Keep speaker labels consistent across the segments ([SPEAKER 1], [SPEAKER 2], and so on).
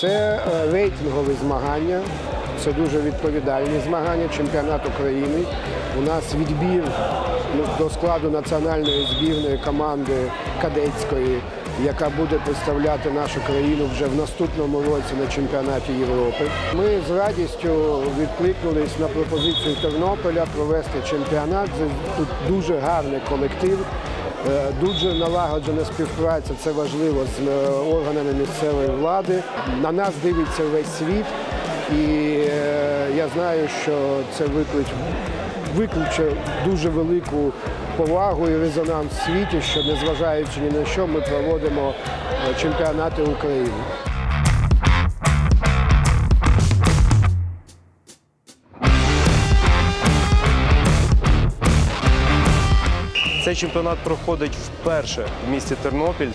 [SPEAKER 1] Це е, рейтингові змагання, це дуже відповідальні змагання, чемпіонат України. У нас відбір ну, до складу національної збірної команди кадетської, яка буде представляти нашу країну вже в наступному році на чемпіонаті Європи. Ми з радістю відкликнулись на пропозицію Тернополя провести чемпіонат. Тут дуже гарний колектив. Е, Дуже налагоджена співпраця, це важливо з е, органами місцевої влади. На нас дивиться весь світ, і е, я знаю, що це виклич, викличе дуже велику повагу і резонанс в світі, що незважаючи ні на що, ми проводимо е, чемпіонати України.
[SPEAKER 2] Цей чемпіонат проходить вперше в місті Тернопіль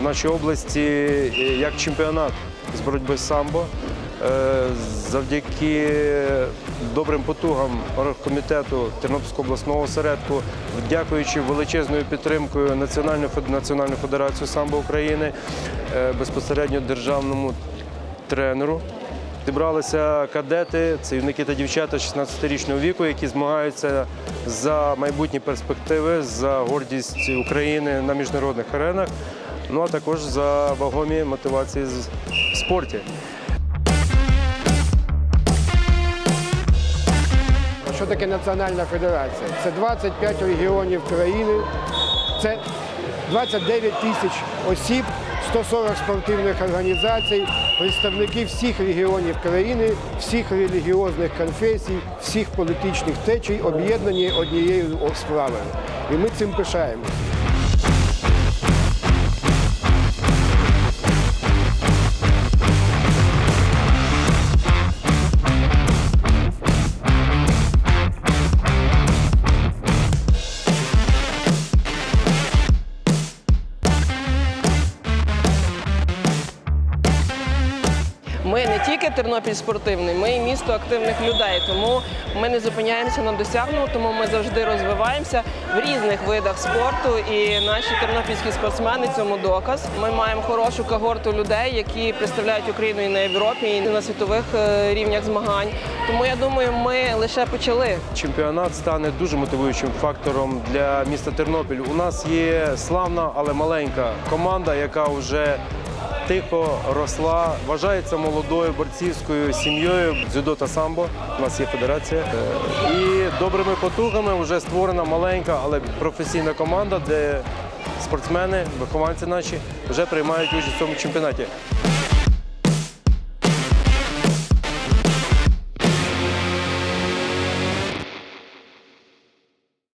[SPEAKER 2] в нашій області е, як чемпіонат з боротьби з самбо. Е, Завдяки добрим потугам оргкомітету Тернопільського обласного осередку, дякуючи величезною підтримкою Національної Національної федерації самбо України, е, безпосередньо державному тренеру. Зібралися кадети, це юнаки та дівчата 16-річного віку, які змагаються за майбутні перспективи, за гордість України на міжнародних аренах, ну а також за вагомі мотивації в спорті.
[SPEAKER 1] Що таке Національна федерація? Це 25 регіонів країни, це 29 тисяч осіб, 140 спортивних організацій, представники всіх регіонів країни, всіх релігіозних конфесій, всіх політичних течій об'єднані однією справою. І ми цим пишаємося.
[SPEAKER 3] Ми не тільки Тернопіль спортивний, ми і місто активних людей. Тому ми не зупиняємося на досягненому, тому ми завжди розвиваємося в різних видах спорту. І наші тернопільські спортсмени цьому доказ. Ми маємо хорошу когорту людей, які представляють Україну і на Європі, і на світових е, рівнях змагань. Тому я думаю, ми лише почали.
[SPEAKER 2] Чемпіонат стане дуже мотивуючим фактором для міста Тернопіль. У нас є славна, але маленька команда, яка вже тихо росла, вважається молодою борцівською сім'єю дзюдо та самбо. У нас є федерація. Е, І добрими потугами вже створена маленька, але професійна команда, де спортсмени, вихованці наші вже приймають участь в цьому чемпіонаті.